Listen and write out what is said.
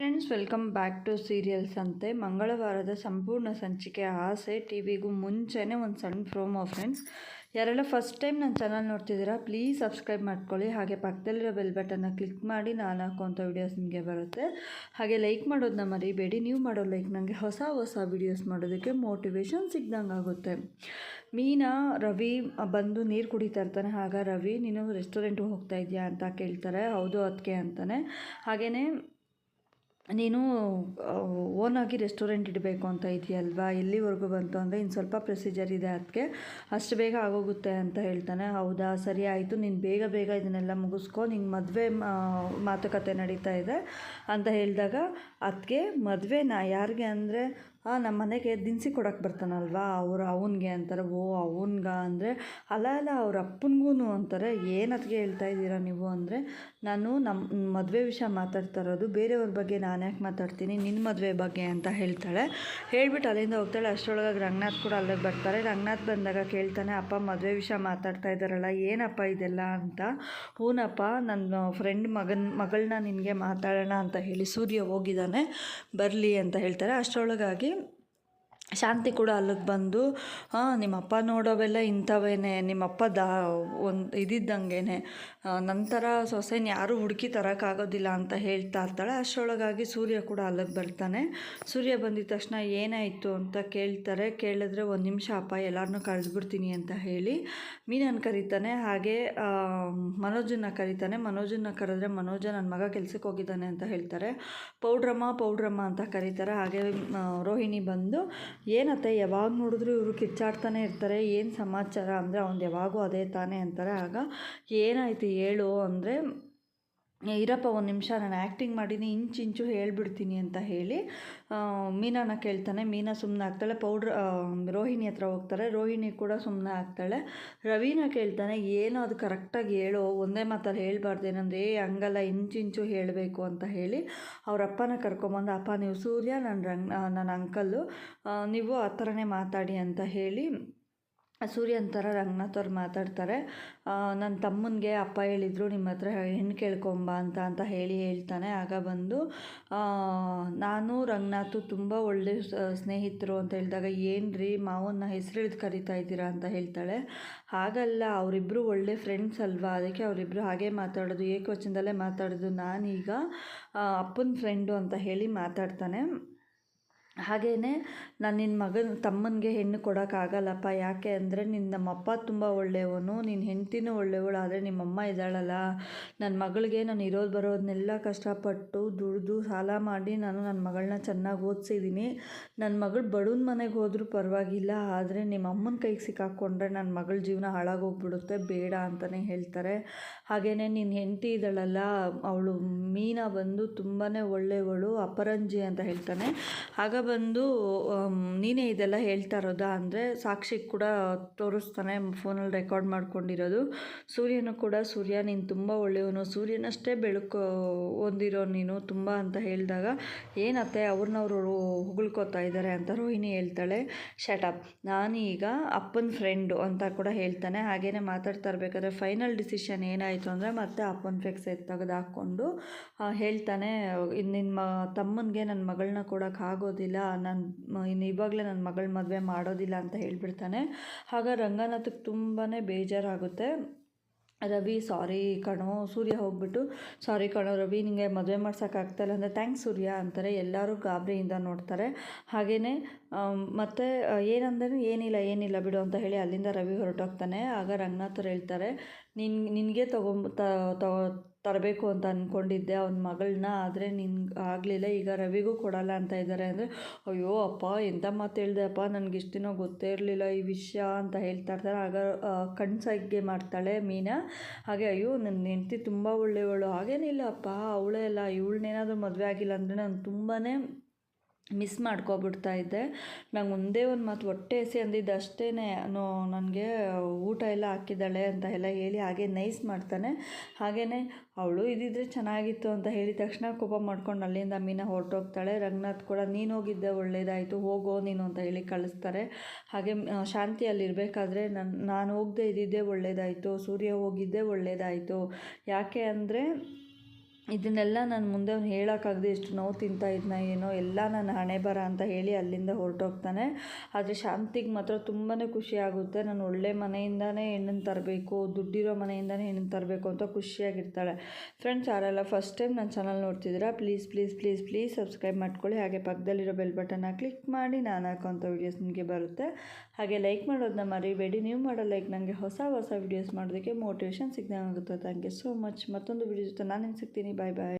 Friends welcome back to serials ಅಂತೆ ಮಂಗಳವಾರದ ಸಂಪೂರ್ಣ ಸಂಚಿಕೆ ಆಸೆ ಟಿ ವಿಗೂ ಮುಂಚೆನೇ ಒಂದು ಸಣ್ಣ ಪ್ರೋಮೋ ಫ್ರೆಂಡ್ಸ್ ಯಾರೆಲ್ಲ ಫಸ್ಟ್ ಟೈಮ್ ನನ್ನ ಚಾನಲ್ ನೋಡ್ತಿದ್ದೀರಾ ಪ್ಲೀಸ್ ಸಬ್ಸ್ಕ್ರೈಬ್ ಮಾಡ್ಕೊಳ್ಳಿ ಹಾಗೆ ಪಕ್ಕದಲ್ಲಿರೋ ಬೆಲ್ ಬಟನ್ನ ಕ್ಲಿಕ್ ಮಾಡಿ ನಾನು ಹಾಕುವಂಥ ವೀಡಿಯೋಸ್ ನಿಮಗೆ ಬರುತ್ತೆ ಹಾಗೆ ಲೈಕ್ ಮಾಡೋದನ್ನ ಮರಿಬೇಡಿ ನೀವು ಮಾಡೋ ಲೈಕ್ ನನಗೆ ಹೊಸ ಹೊಸ ವೀಡಿಯೋಸ್ ಮಾಡೋದಕ್ಕೆ ಮೋಟಿವೇಶನ್ ಸಿಗ್ದಂಗೆ ಆಗುತ್ತೆ ಮೀನಾ ರವಿ ಬಂದು ನೀರು ಕುಡಿತಾ ಇರ್ತಾನೆ ಆಗ ರವಿ ನೀನು ರೆಸ್ಟೋರೆಂಟ್ಗೆ ಹೋಗ್ತಾ ಇದೆಯಾ ಅಂತ ಕೇಳ್ತಾರೆ ಹೌದು ಅದಕ್ಕೆ ಅಂತಾನೆ ಹಾಗೆಯೇ ನೀನು ಓನಾಗಿ ರೆಸ್ಟೋರೆಂಟ್ ಇಡಬೇಕು ಅಂತ ಇದೆಯಲ್ವಾ? ಎಲ್ಲಿವರೆಗೂ ಬಂತು ಅಂದರೆ ಇನ್ನು ಸ್ವಲ್ಪ ಪ್ರೊಸೀಜರ್ ಇದೆ ಅದಕ್ಕೆ ಅಷ್ಟು ಬೇಗ ಆಗೋಗುತ್ತೆ ಅಂತ ಹೇಳ್ತಾನೆ. ಹೌದಾ? ಸರಿ ಆಯಿತು. ನೀನು ಬೇಗ ಬೇಗ ಇದನ್ನೆಲ್ಲ ಮುಗಿಸ್ಕೊ. ನಿಂಗೆ ಮದುವೆ ಮಾತುಕತೆ ನಡೀತಾ ಇದೆ ಅಂತ ಹೇಳಿದಾಗ ಅದಕ್ಕೆ ಮದುವೆನ ಯಾರಿಗೆ ಅಂದರೆ ನಮ್ಮ ಮನೆಗೆ ದಿನಸಿ ಕೊಡೋಕೆ ಬರ್ತಾನಲ್ವಾ? ಅವರು ಅವನಿಗೆ ಅಂತಾರೆ, ಓ, ಅವನ್ಗ ಅಂದರೆ, ಅಲ್ಲ ಅಲ್ಲ, ಅವ್ರ ಅಪ್ಪನಿಗೂ ಅಂತಾರೆ ಏನತ್ಗೆ ಹೇಳ್ತಾ ಇದ್ದೀರಾ ನೀವು ಅಂದರೆ, ನಾನು ನಮ್ಮ ಮದುವೆ ವಿಷಯ ಮಾತಾಡ್ತಾ ಇರೋದು ಬೇರೆಯವ್ರ ಬಗ್ಗೆ ನಾನು ಯಾಕೆ ಮಾತಾಡ್ತೀನಿ ನಿನ್ನ ಮದುವೆ ಬಗ್ಗೆ ಅಂತ ಹೇಳ್ತಾಳೆ. ಹೇಳ್ಬಿಟ್ಟು ಅಲ್ಲಿಂದ ಹೋಗ್ತಾಳೆ ಅಷ್ಟರೊಳಗೆ ರಂಗನಾಥ್ ಕೂಡ ಅಲ್ಲಿಗೆ ಬರ್ತಾರೆ. ರಂಗನಾಥ್ ಬಂದಾಗ ಕೇಳ್ತಾನೆ, ಅಪ್ಪ, ಮದುವೆ ವಿಷಯ ಮಾತಾಡ್ತಾ ಇದ್ದಾರಲ್ಲ ಏನಪ್ಪ ಇದೆಲ್ಲ ಅಂತ? ಹೂನಪ್ಪ ನನ್ನ ಫ್ರೆಂಡ್ ಮಗನ ಮಗಳನ್ನ ನಿನಗೆ ಮಾತಾಡೋಣ ಅಂತ ಹೇಳಿ ಸೂರ್ಯ ಹೋಗಿದ್ದಾನೆ ಬರಲಿ ಅಂತ ಹೇಳ್ತಾರೆ. ಅಷ್ಟರೊಳಗಾಗಿ ಶಾಂತಿ ಕೂಡ ಅಲ್ಲಿಗೆ ಬಂದು ನಿಮ್ಮಪ್ಪ ನೋಡೋವೆಲ್ಲ ಇಂಥವೇನೆ, ನಿಮ್ಮಪ್ಪ ದಾ, ಒಂದು ಇದ್ದಿದ್ದಂಗೆನೆ ನಂತರ ಸೊಸೆನ ಯಾರೂ ಹುಡುಕಿ ತರೋಕ್ಕಾಗೋದಿಲ್ಲ ಅಂತ ಹೇಳ್ತಾ ಇರ್ತಾಳೆ. ಅಷ್ಟರೊಳಗಾಗಿ ಸೂರ್ಯ ಕೂಡ ಅಲ್ಲಿಗೆ ಬರ್ತಾನೆ. ಸೂರ್ಯ ಬಂದಿದ ತಕ್ಷಣ ಏನಾಯಿತು ಅಂತ ಕೇಳ್ತಾರೆ. ಕೇಳಿದ್ರೆ ಒಂದು ನಿಮಿಷ, ಅಪ್ಪ ಎಲ್ಲರನ್ನೂ ಕರೆದ್ಬಿಡ್ತೀನಿ ಅಂತ ಹೇಳಿ ಮೀನನ್ನು ಕರೀತಾನೆ. ಹಾಗೆ ಮನೋಜನ್ನ ಕರೀತಾನೆ. ಮನೋಜನ್ನ ಕರೆದ್ರೆ ಮನೋಜ ನನ್ನ ಮಗ ಕೆಲ್ಸಕ್ಕೆ ಹೋಗಿದ್ದಾನೆ ಅಂತ ಹೇಳ್ತಾರೆ. ಪೌಡ್ರಮ್ಮ ಪೌಡ್ರಮ್ಮ ಅಂತ ಕರೀತಾರೆ. ಹಾಗೆ ರೋಹಿಣಿ ಬಂದು ಏನತ್ತೆ, ಯಾವಾಗ ನೋಡಿದ್ರು ಇವರು ಕಿಚ್ಚಾಡ್ತಾನೆ ಇರ್ತಾರೆ, ಏನು ಸಮಾಚಾರ? ಅಂದರೆ ಅವ್ನು ಯಾವಾಗೂ ಅದೇ ತಾನೇ ಅಂತಾರೆ. ಆಗ ಏನಾಯ್ತು ಹೇಳು ಅಂದರೆ ಇರಪ್ಪ, ಒಂದು ನಿಮಿಷ, ನಾನು ಆ್ಯಕ್ಟಿಂಗ್ ಮಾಡೀನಿ, ಇಂಚಿಂಚು ಹೇಳಿಬಿಡ್ತೀನಿ ಅಂತ ಹೇಳಿ ಮೀನಾನ ಕೇಳ್ತಾನೆ. ಮೀನಾ ಸುಮ್ಮನೆ ಆಗ್ತಾಳೆ. ಪೌಡ್ರ್ ರೋಹಿಣಿ ಹತ್ರ ಹೋಗ್ತಾರೆ. ರೋಹಿಣಿ ಕೂಡ ಸುಮ್ಮನೆ ಆಗ್ತಾಳೆ. ರವಿನ ಕೇಳ್ತಾನೆ, ಏನೋ ಅದು ಕರೆಕ್ಟಾಗಿ ಹೇಳು. ಒಂದೇ ಮಾತಲ್ಲಿ ಹೇಳ್ಬಾರ್ದೇನಂದ್ರೆ, ಏ, ಹಂಗಲ್ಲ ಇಂಚು ಇಂಚು ಹೇಳಬೇಕು ಅಂತ ಹೇಳಿ, ಅವ್ರ ಅಪ್ಪನ ಕರ್ಕೊಂಬಂದು, ಅಪ್ಪ, ನೀವು ಸೂರ್ಯ ನನ್ನ ರಂಗ್ ನನ್ನ ಅಂಕಲ್ಲು ನೀವು ಆ ಥರನೇ ಮಾತಾಡಿ ಅಂತ ಹೇಳಿ ಸೂರ್ಯನ ಥರ ರಂಗನಾಥ್ ಅವ್ರು ಮಾತಾಡ್ತಾರೆ ನನ್ನ ತಮ್ಮನಿಗೆ ಅಪ್ಪ ಹೇಳಿದರು, ನಿಮ್ಮ ಹತ್ರ ಹೆಣ್ಣು ಕೇಳ್ಕೊಂಬ ಅಂತ ಅಂತ ಹೇಳಿ ಹೇಳ್ತಾನೆ. ಆಗ ಬಂದು ನಾನು ರಂಗನಾಥು ತುಂಬ ಒಳ್ಳೆ ಸ್ನೇಹಿತರು ಅಂತ ಹೇಳಿದಾಗ ಏನು ರೀ ಮಾವನ್ನ ಹೆಸರು ಹಿಡಿದು ಕರಿತಾ ಇದ್ದೀರಾ? ಅಂತ ಹೇಳ್ತಾಳೆ. ಹಾಗಲ್ಲ ಅವರಿಬ್ಬರು ಒಳ್ಳೆ ಫ್ರೆಂಡ್ಸ್ ಅಲ್ವಾ? ಅದಕ್ಕೆ ಅವರಿಬ್ಬರು ಹಾಗೆ ಮಾತಾಡೋದು, ಏಕವಚನದಲ್ಲೇ ಮಾತಾಡೋದು. ನಾನೀಗ ಅಪ್ಪನ ಫ್ರೆಂಡು ಅಂತ ಹೇಳಿ ಮಾತಾಡ್ತಾನೆ. ಹಾಗೆಯೇ ನಾನು ನಿನ್ನ ಮಗನ, ತಮ್ಮನಿಗೆ ಹೆಣ್ಣು ಕೊಡೋಕ್ಕಾಗಲ್ಲಪ್ಪ. ಯಾಕೆ ಅಂದರೆ ನಿನ್ನ ನಮ್ಮಪ್ಪ ತುಂಬ ಒಳ್ಳೆಯವನು ನಿನ್ನ ಹೆಂಡ್ತಿನೂ ಒಳ್ಳೆಯವಳು, ಆದರೆ ನಿಮ್ಮಮ್ಮ ಇದ್ದಾಳಲ್ಲ. ನನ್ನ ಮಗಳಿಗೆ ನಾನು ಇರೋದು ಬರೋದನ್ನೆಲ್ಲ ಕಷ್ಟಪಟ್ಟು ದುಡಿದು ಸಾಲ ಮಾಡಿ ನಾನು ನನ್ನ ಮಗಳನ್ನ ಚೆನ್ನಾಗಿ ಓದಿಸಿದ್ದೀನಿ ನನ್ನ ಮಗಳು ಬಡವನ ಮನೆಗೆ ಹೋದರೂ ಪರವಾಗಿಲ್ಲ, ಆದರೆ ನಿಮ್ಮ ಅಮ್ಮನ ಕೈಗೆ ಸಿಕ್ಕಾಕ್ಕೊಂಡ್ರೆ ನನ್ನ ಮಗಳ ಜೀವನ ಹಾಳಾಗೋಗ್ಬಿಡುತ್ತೆ, ಬೇಡ ಅಂತಲೇ ಹೇಳ್ತಾರೆ. ಹಾಗೆಯೇ ನಿನ್ನ ಹೆಂಡತಿ ಇದ್ದಾಳಲ್ಲ, ಅವಳು ಮೀನಾ ಬಂದು ತುಂಬಾ ಒಳ್ಳೆಯವಳು, ಅಪರಂಜಿ ಅಂತ ಹೇಳ್ತಾನೆ. ಆಗ ಬಂದು ನೀನೇ ಇದೆಲ್ಲ ಹೇಳ್ತಾ ಇರೋದಾ ಅಂದರೆ ಸಾಕ್ಷಿ ಕೂಡ ತೋರಿಸ್ತಾನೆ, ಫೋನಲ್ಲಿ ರೆಕಾರ್ಡ್ ಮಾಡ್ಕೊಂಡಿರೋದು. ಸೂರ್ಯನು ಕೂಡ, ಸೂರ್ಯ, ನೀನು ತುಂಬ ಒಳ್ಳೆಯವನು. ಸೂರ್ಯನಷ್ಟೇ ಬೆಳಕು ಹೊಂದಿರೋ ನೀನು ತುಂಬ ಅಂತ ಹೇಳಿದಾಗ ಏನತ್ತೆ ಅವ್ರನ್ನವರು ಹೊಗಳ್ಕೊತಾ ಇದ್ದಾರೆ ಅಂತ ರೋಹಿಣಿ ಹೇಳ್ತಾಳೆ. ಶಟಪ್ ನಾನೀಗ ಅಪ್ಪನ ಫ್ರೆಂಡು ಅಂತ ಕೂಡ ಹೇಳ್ತಾನೆ. ಹಾಗೇನೆ ಮಾತಾಡ್ತಾ ಇರಬೇಕಾದ್ರೆ ಫೈನಲ್ ಡಿಸಿಷನ್ ಏನಾಯಿತು ಅಂದರೆ ಮತ್ತೆ ಅಪ್ಪನ ಫಿಕ್ಸ್ ತೆಗೆದು ಹಾಕ್ಕೊಂಡು ಹೇಳ್ತಾನೆ ನಿನ್ನ ತಮ್ಮನಿಗೆ ನನ್ನ ಮಗಳನ್ನ ಕೊಡೋಕ್ಕಾಗೋದಿಲ್ಲ ಆಗೋದಿಲ್ಲ ನಾನು ಇನ್ನು ಇವಾಗಲೇ ನನ್ನ ಮಗಳ ಮದುವೆ ಮಾಡೋದಿಲ್ಲ ಅಂತ ಹೇಳಿಬಿಡ್ತಾನೆ. ಆಗ ರಂಗನಾಥಕ್ಕೆ ತುಂಬಾ ಬೇಜಾರಾಗುತ್ತೆ. ರವಿ, ಸಾರಿ ಕಣೋ. ಸೂರ್ಯ ಹೋಗ್ಬಿಟ್ಟು, ಸಾರಿ ಕಣೋ ರವಿ ನಿಮಗೆ ಮದುವೆ ಮಾಡ್ಸೋಕ್ಕಾಗ್ತಾಯಿಲ್ಲ ಅಂದರೆ ಥ್ಯಾಂಕ್ಸ್ ಸೂರ್ಯ ಅಂತಾರೆ. ಎಲ್ಲರೂ ಗಾಬರಿಯಿಂದ ನೋಡ್ತಾರೆ. ಹಾಗೆಯೇ ಮತ್ತು ಏನಂದ್ರೆ ಏನಿಲ್ಲ ಏನಿಲ್ಲ ಬಿಡು ಅಂತ ಹೇಳಿ ಅಲ್ಲಿಂದ ರವಿ ಹೊರಟೋಗ್ತಾನೆ. ಆಗ ರಂಗನಾಥರು ಹೇಳ್ತಾರೆ, ನಿನ್, ನಿನಗೆ ತೊಗೊಂಬ ತರಬೇಕು ಅಂತ ಅಂದ್ಕೊಂಡಿದ್ದೆ ಅವ್ನ ಮಗಳನ್ನ ಆದರೆ ನಿನ್ಗೆ ಆಗಲಿಲ್ಲ, ಈಗ ರವಿಗೂ ಕೊಡಲ್ಲ ಅಂತ ಇದ್ದಾರೆ ಅಂದರೆ, ಅಯ್ಯೋ ಅಪ್ಪ ಎಂಥ ಮಾತು ಹೇಳಿದೆ ಅಪ್ಪ ನನಗೆ ಇಷ್ಟು ದಿನ ಗೊತ್ತೇ ಇರಲಿಲ್ಲ ಈ ವಿಷಯ ಅಂತ ಹೇಳ್ತಾ ಇರ್ತಾರೆ. ಆಗ ಕಣ್ಸಾಗೆ ಮಾಡ್ತಾಳೆ ಮೀನಾ. ಹಾಗೆ, ಅಯ್ಯೋ ನನ್ನ ಹೆಂಡತಿ ತುಂಬ ಒಳ್ಳೆಯವಳು. ಹಾಗೇನಿಲ್ಲ ಅಪ್ಪ, ಅವಳೇ ಅಲ್ಲ ಇವಳನ್ನೇನಾದರೂ ಮದುವೆ ಆಗಿಲ್ಲ ಅಂದರೆ ನಾನು ತುಂಬಾ ಮಿಸ್ ಮಾಡ್ಕೊಬಿಡ್ತಾ ಇದ್ದೆ. ನಂಗೆ ಒಂದೇ ಒಂದು ಮಾತು ಹೊಟ್ಟೆ ಎಸಿ ಅಂದಿದ್ದು ಅಷ್ಟೇ ನನಗೆ ಎಲ್ಲ ಹಾಕಿದ್ದಾಳೆ ಅಂತ ಎಲ್ಲ ಹೇಳಿ ಹಾಗೆ ನೈಸ್ ಮಾಡ್ತಾನೆ. ಹಾಗೆಯೇ ಅವಳು ಇದ್ದಿದ್ರೆ ಚೆನ್ನಾಗಿತ್ತು ಅಂತ ಹೇಳಿದ ತಕ್ಷಣ ಕೋಪ ಮಾಡ್ಕೊಂಡು ಅಲ್ಲಿಂದ ಮೀನ ಹೊರಟೋಗ್ತಾಳೆ. ರಂಗನಾಥ್ ಕೂಡ, ನೀನು ಹೋಗಿದ್ದೆ, ಒಳ್ಳೇದಾಯಿತು, ಹೋಗೋ ನೀನು ಅಂತ ಹೇಳಿ ಕಳಿಸ್ತಾರೆ. ಹಾಗೆ ಶಾಂತಿ ಅಲ್ಲಿರಬೇಕಾದ್ರೆ ನನ್ನ ನಾನು ಹೋಗದೆ ಇದ್ದಿದ್ದೇ ಒಳ್ಳೇದಾಯಿತು, ಸೂರ್ಯ ಹೋಗಿದ್ದೇ ಒಳ್ಳೇದಾಯಿತು. ಯಾಕೆ ಅಂದರೆ ಇದನ್ನೆಲ್ಲ ನಾನು ಮುಂದೆ ಅವ್ನು ಹೇಳೋಕ್ಕಾಗದೆ ಎಷ್ಟು ನೋವು ತಿಂತಾ ಇದ್ನ, ಏನೋ ಎಲ್ಲ ನನ್ನ ಹಣೆ ಬರ ಅಂತ ಹೇಳಿ ಅಲ್ಲಿಂದ ಹೊರಟೋಗ್ತಾನೆ. ಆದರೆ ಶಾಂತಿಗೆ ಮಾತ್ರ ತುಂಬಾ ಖುಷಿ ಆಗುತ್ತೆ. ನಾನು ಒಳ್ಳೆ ಮನೆಯಿಂದನೇ ಹೆಣ್ಣನ್ನು ತರಬೇಕು, ದುಡ್ಡಿರೋ ಮನೆಯಿಂದನೇ ಹೆಣ್ಣನ್ನು ತರಬೇಕು ಅಂತ ಖುಷಿಯಾಗಿರ್ತಾಳೆ. ಫ್ರೆಂಡ್ಸ್ ಯಾರೆಲ್ಲ ಫಸ್ಟ್ ಟೈಮ್ ನನ್ನ ಚಾನಲ್ ನೋಡ್ತಿದ್ದೀರಾ please please please please subscribe ಮಾಡ್ಕೊಳ್ಳಿ. ಹಾಗೆ ಪಕ್ಕದಲ್ಲಿರೋ ಬೆಲ್ ಬಟನ್ನ ಕ್ಲಿಕ್ ಮಾಡಿ ನಾನು ಹಾಕೋಂಥ ವೀಡಿಯೋಸ್ ನಿಮಗೆ ಬರುತ್ತೆ. ಹಾಗೆ ಲೈಕ್ ಮಾಡೋದನ್ನ ಮರಿಬೇಡಿ. ನೀವು ಮಾಡೋ ಲೈಕ್ ನನಗೆ ಹೊಸ ಹೊಸ ವೀಡಿಯೋಸ್ ಮಾಡೋದಕ್ಕೆ ಮೋಟಿವೇಶನ್ ಸಿಗ್ದಂಗೆ ಆಗುತ್ತೆ ಥ್ಯಾಂಕ್ ಯು ಸೋ ಮಚ್ ಮತ್ತೊಂದು ವೀಡಿಯೋ ಜೊತೆ ನಾನು ಹೆಂಗೆ ಸಿಗ್ತೀನಿ. Bye bye.